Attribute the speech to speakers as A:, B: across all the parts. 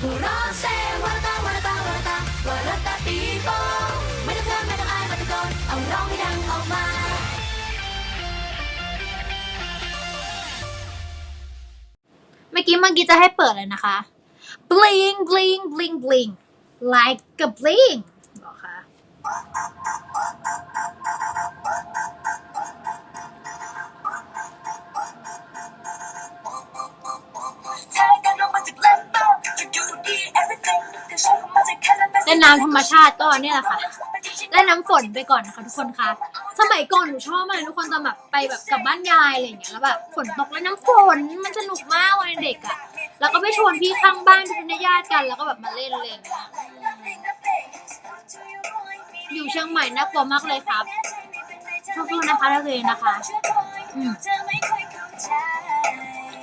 A: หัวเราะเซวาระตาวาระตาวาระตาวาระตาปีโป้ไม่ต้องเขินไม่ต้องอายมาตะโกนเอาร้องให้ดังออกมา
B: เมื่อกี้เมื่อกี้จะให้เปิดเลยนะคะ bling bling bling bling like a bling หรอคะ
A: เล่น
B: น้ำธรรมชาติก็เนี่ยแหละค่ะเล่นน้ำฝนไปก่อนนะคะทุกคนคะสมัยก่อนหนูชอบมากเลยทุกคนตอนแบบไปแบบกับบ้านยายอะไรอย่างเงี้ยแล้วแบบฝนตกเล่นน้ำฝนมันสนุกมากวันเด็กอะแล้วก็ไปชวนพี่ข้างบ้านที่เป็นญาติกันแล้วก็แบบมาเล่นเงี้ยอยู่เชียงใหม่น่ากลัวมากเลยครับสู้ๆนะคะนักเรียนนะคะอืม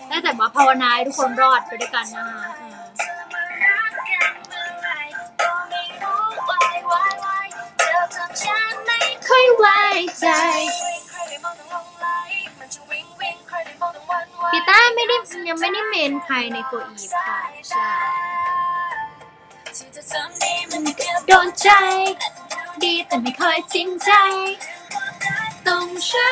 B: ได้แต่ว่าภาวนาให้ทุกคนรอดไปด้วยกันนะคะ ใจกีตาร์ไม่ได้ยังไม่ได้เมนใครในโกอีฟค่ะใช่โดนใจ ดีแต่ไม่เคยจริงใจ ต้องใช้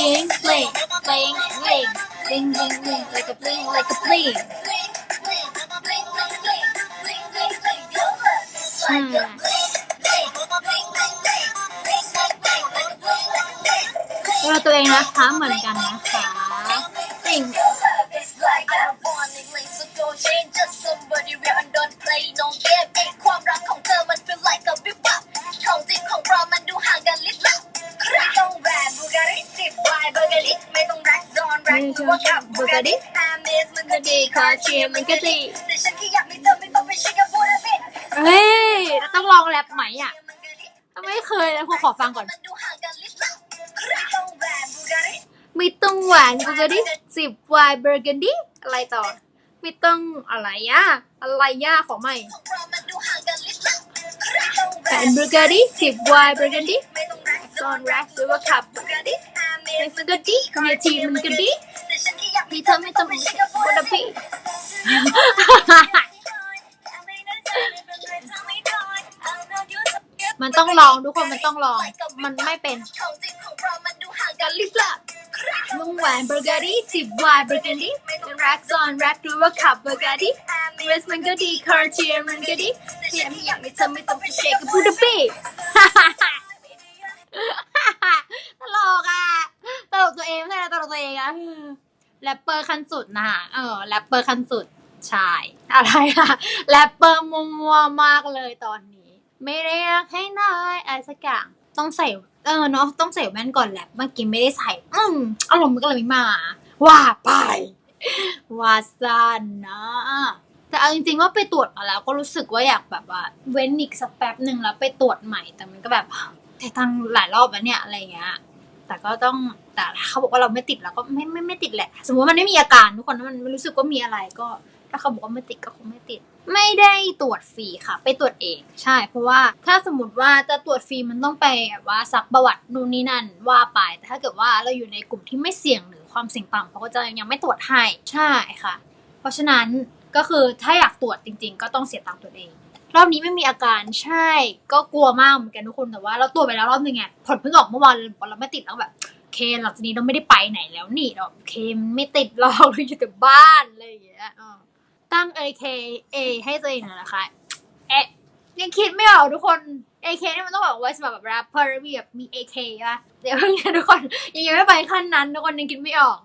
B: bling bling bling bling bling bling bling like a bling like a bling ใช่ ตัวตัวเองนะคะเหมือนกันนะคะติ่ง
A: ความ ซอนแร็กหรือว่ากับบูการิฮาเมสมันก็ดีคอเชียร์มันก็ดีแต่ฉันแค่อยากมีเธอไม่ต้องไปเช็คกับบูดาเปสต์
B: เฮ้ยเราต้องลองแรปไหมอะไม่เคยนะคุณขอฟังก่อน
A: มันดูห่างกันลิบลับไม่ต้องแบนบูการิ
B: ไม่ต้องหวานกูก็ดิสิบวายเบอร์กันดิอะไรต่อ ไม่ต้องอะไรย่ะอะไรย่ะขอใหม่
A: ของปลอมมันดูห่างกันลิบลับไม่ต้องแบ
B: แฟ
A: น
B: นเบอร์กันดิสิบวายเบอร์กันดิ
A: ไม่ต้องแร็ก
B: ซอนแร็กหรือว่าขับ
A: บูการิฮาเมส
B: มันก็ดิคอมเมทีมันก็ดิ
A: แต่ฉันแค่อยากมี
B: มี
A: เธ
B: เธ
A: อ
B: อ
A: ไม่
B: ไม่
A: ต้
B: ต้
A: อ
B: งง
A: ไป
B: ไป
A: เช็
B: เช็
A: ค
B: ค
A: กับ
B: กั
A: บู
B: บ
A: ดา
B: ดา
A: เป
B: พี่ มันต้องลองทุกคนมันต้องลอง มันไม่เป็น
A: ของจริงของปลอมมันดูห่างกั
B: กันน
A: ลิ
B: ลิ
A: บบลั
B: ละ
A: บ
B: มึงแหวนเบอร์เการีสิบวายเบอร์เการีแร็กซอนแร็กหรือว่าขับเบอร์เการีเวสมันก็ดีคาร์เทียมันก็ดีเทียมอยากไมีเธอไม่ต้องไปเช็คกับบูดาเป้ตลกอะตลกตัวเองไม่ใช่นะตลกตัวเองอะ แรปเปอร์ขั้นสุดนะคะเออแรปเปอร์ขั้นสุดใช่อะไรอะแรปเปอร์มัวๆมากเลยตอนนี้ ไม่ได้อยากให้นายอะไรสักอย่างต้องใส่เออเนาะต้องใส่แว่นก่อนแหละเมื่อกี้ไม่ได้ใส่ อืมอารมณ์มันก็เลยไม่มา ว่าไปว่าซันนะ แต่เอาจริงๆว่าไปตรวจมาแล้ว ก็รู้สึกว่าอยากแบบว่า เว้นอีกสักแป๊บหนึ่งแล้วไปตรวจใหม่แต่มันก็แบบแต่ตังหลายรอบแล้วเนี่ยอะไรเงี้ย แต่ก็ต้องแต่เขาบอกว่าเราไม่ติดเราก็ไม่ไม่ไม่ติดแหละ สมมติว่ามันไม่มีอาการทุกคนมันไม่รู้สึกว่ามีอะไรก็ ถ้าเขาบอกว่าไม่ติดก็คงไม่ติด ไม่ได้ตรวจฟรีค่ะ ไปตรวจเองใช่ เพราะว่าถ้าสมมติว่าจะตรวจฟรีมันต้องไปแบบว่าซักประวัตินู่นนี่นั่นว่าไปแต่ถ้าเกิดว่าเราอยู่ในกลุ่มที่ไม่เสี่ยงหรือความเสี่ยงต่ำเขาก็จะยังไม่ตรวจให้ใช่ค่ะ เพราะฉะนั้นก็คือถ้าอยากตรวจจริง ๆ ก็ต้องเสียตังค์ตรวจเอง รอบนี้ไม่มีอาการใช่ ก็กลัวมากเหมือนกันทุกคนแต่ว่าเราตรวจไปแล้วรอบนึงไงผลเพิ่งออกเมื่อวานเราไม่ติดแล้วแบบเคหลังจากนี้เราไม่ได้ไปไหนแล้วนี่เราเคมไม่ติดหรอกเราอยู่แต่บ้านอะไรอย่างเงี้ยตั้ง AK A ให้ตัวเองน่อยนะคะเอ๊ะยังคิดไม่ออกทุกคน AK นี่มันต้องแบบไว้สำหรับแบบแรปเปอร์มีแบบมี AK ป่ะเดี๋ยวเนี้ทุกคนยังยังไม่ไปขั้นนั้นทุกคนยังคิดไม่ออก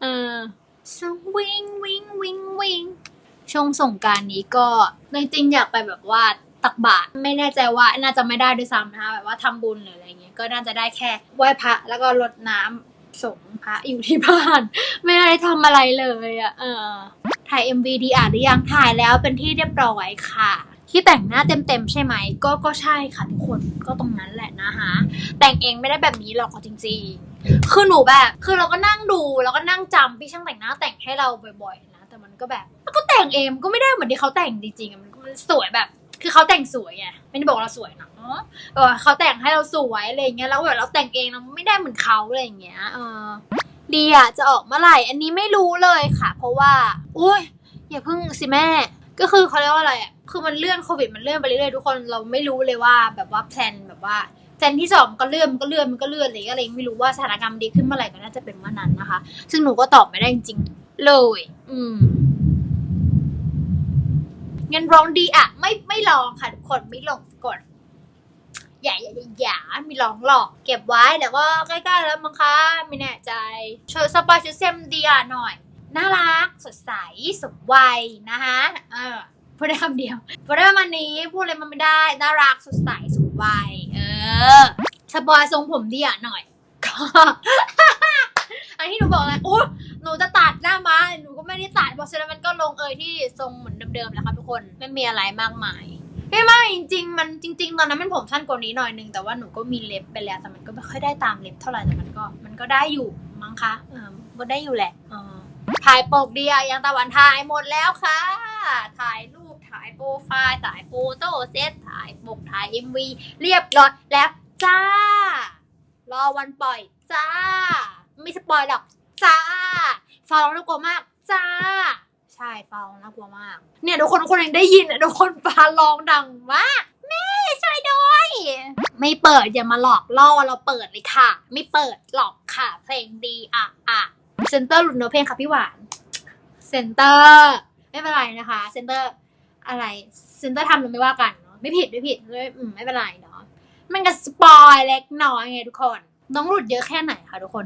B: เออ so วิงวิงวิงวิง ช่วงสงการนี้ก็จริงๆอยากไปแบบว่าตักบาตรไม่แน่ใจว่าน่าจะไม่ได้ด้วยซ้ำนะคะแบบว่าทำบุญหรืออะไรเงี้ยก็น่าจะได้แค่ไหว้พระแล้วก็รดน้ำสงพระอยู่ที่บ้าน ไม่ได้ทำอะไรเลยอะ่ะเออถ่าย MV ดีอะหรือยังถ่ายแล้วเป็นที่เรียบร้อยค่ะ ที่แต่งหน้าเต็มๆใช่ไหม ก็ก็ใช่ค่ะทุกคนก็ตรงนั้นแหละนะคะแต่งเองไม่ได้แบบนี้หรอกจริง ๆ คือหนูแบบ คือเราก็นั่งดูแล้วก็นั่งจำพี่ช่างแต่งหน้าแต่งให้เราบ่อยๆ ก็แบบก็แต่งเองก็ไม่ได้เหมือนที่เขาแต่งจริงๆมันสวยแบบ คือเขาแต่งสวยไงไม่ได้บอกเราสวยนะเออเขาแต่งให้เราสวยอะไรเงี้ยแล้วแบบเราแต่งเองเราไม่ได้เหมือนเขาอะไรอย่างเงี้ยเออดีอะจะออกเมื่อไหร่ อันนี้ไม่รู้เลยค่ะ เพราะว่าอุ้ยอย่าเพิ่งสิแม่ ก็คือเขาเรียกว่าอะไรอะคือมันเลื่อนโควิดมันเลื่อนไปเรื่อยๆทุกคนเราไม่รู้เลยว่าแบบว่าแพลนแบบว่าแพลนที่สองมันก็เลื่อนมันก็เลื่อนมันก็เลื่อนอะไรก็เลยไม่รู้ว่าสถานการณ์ดีขึ้นเมื่อไหร่ก็น่าจะเป็นเมื่อนั้นนะคะ ซึ่งหนูก็ตอบไม่ได้จริง เลย อืมงั้นร้องดีอะ ไม่ไม่ลองค่ะทุกคนไม่ลองกดอย่าอย่าอย่าอย่ามีร้องหรอก เก็บไว้เดี๋ยวก็ใกล้ๆแล้วมั้งคะไม่แน่ใจโชว์สปอยชุดเซมดีอะหน่อย น่ารัก สดใสสมวัยนะคะเออพูดได้คำเดียวพูดได้ประมาณนี้พูดอะไรมันไม่ได้ น่ารักสดใสสมวัยเออสปอยทรงผมดีอะหน่อยก็อันที่หนูบอกไงโอ้ หนูจะตัดหน้ามาหนูก็ไม่ได้ตัดเพราะฉะนั้นมันก็ลงเอยที่ทรงเหมือนเดิมๆแหล้วค่ะทุกคนไม่มีอะไรมากมายไม่ไม่จริงๆ มันจริง ๆ ตอนนั้นมันผมสั้นกว่านี้หน่อยนึงแต่ว่าหนูก็มีเล็บไปแล้วแต่มันก็ไม่ค่อยได้ตามเล็บเท่าไหร่แต่มันก็มันก็ได้อยู่มั้งคะเออก็ได้อยู่แหละเออถ่ายปกเดียวยังตะวันถ่ายหมดแล้วค่ะ ถ่ายรูปถ่ายโปรไฟล์ถ่ายโฟโต้เซตถ่ายปกถ่ายเอ็มวีเรียบร้อยแล้วจ้า รอวันปล่อยจ้า ไม่สปอยหรอกจ้า ฟาวน่ากลัวมากจ้า ใช่ฟาวน่ากลัวมาก เนี่ยทุกคนทุกคนยังได้ยินอะทุกคนฟ้าร้องดังมากแม่ช่วยด้วยไม่เปิดอย่ามาหลอกล่อเราเปิดเลยค่ะ ไม่เปิดหรอกค่ะ เพลงดีอะอะเซนเตอร์หลุดเนื้อเพลงค่ะพี่หวานเซนเตอร์ไม่เป็นไรนะคะเซนเตอร์อะไรเซนเตอร์ทำเราไม่ว่ากันเนาะไม่ผิดไม่ผิดเลยอืมไม่เป็นไรเนาะมันก็สปอยเล็กน้อยไงทุกคนต้องหลุดเยอะแค่ไหนคะทุกคน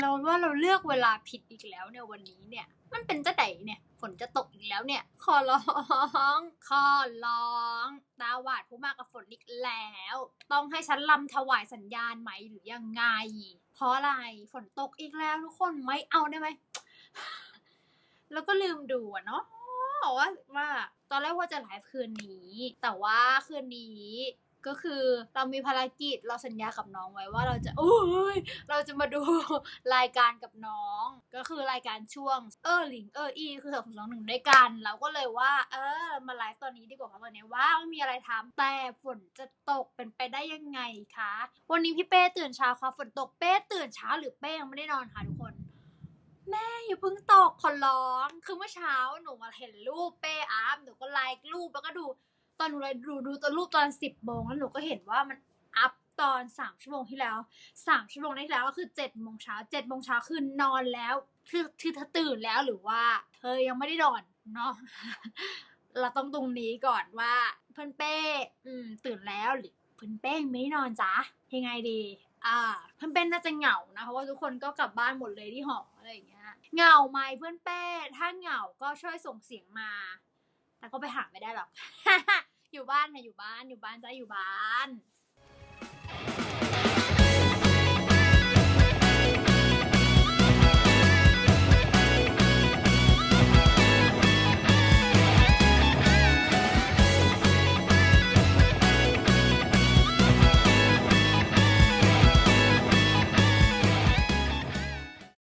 B: เราว่าเราเลือกเวลาผิดอีกแล้วเนี่ยวันนี้เนี่ย มันเป็นจะไหนเนี่ยฝนจะตกอีกแล้วเนี่ย ขอร้อง ขอร้องตาหวาดผู้มากับฝนอีกแล้ว ต้องให้ฉันลำถวายสัญญาณไหมหรือยังไง เพราะอะไรฝนตกอีกแล้วทุกคนไม่เอาได้ไหม แล้วก็ลืมดูอะเนาะว่าว่า ตอนแรกว่าจะไลฟ์คืนนี้ แต่ว่าคืนนี้ ก็คือเรามีภารกิจเราสัญญากับน้องไว้ว่าเราจะโอ้ยเราจะมาดูรายการกับน้อง ก็คือรายการช่วงเออหลิงเอออีคือสองสองหนึ่งด้วยกัน เราก็เลยว่า เออมาไลฟ์ตอนนี้ดีกว่าเพราะตอนนี้ว่าไม่มีอะไรทำแต่ฝนจะตกเป็นไปได้ยังไงคะวันนี้พี่เป้ตื่นเช้าค่ะฝนตกเป้ตื่นเช้าหรือเป้ยังไม่ได้นอนค่ะทุกคนแม่อย่าเพิ่งตกขอร้อง คือเมื่อเช้าหนูมาเห็นรูปเป้อาร์มหนูก็ไลค์รูปแล้วก็ดู ตอนหนูเลยดูดูตัวรูปตอนสิบโมงแล้วหนูก็เห็นว่ามันอัพตอนสามชั่วโมงที่แล้วสามชั่วโมงที่แล้วก็คือเจ็ดโมงเช้าเจ็ดโมงเช้าคือนอนแล้วคือคือเธอตื่นแล้วหรือว่าเธอยังไม่ได้นอนเนาะเราต้องตรงนี้ก่อนว่าเพื่อนเป้อืมตื่นแล้วหรือเพื่อนเป้งไม่ได้นอนจ้ะยังไงดีอ่าเพื่อนเป้น่าจะเหงานะเพราะว่าทุกคนก็กลับบ้านหมดเลยที่หออะไรอย่างเงี้ยเหงาไหมเพื่อนเป้ถ้าเหงาก็ช่วยส่งเสียงมา แต่ก็ไปหาไม่ได้หรอก อยู่บ้านค่ะอยู่บ้านอยู่บ้านจ้อยู่บ้าน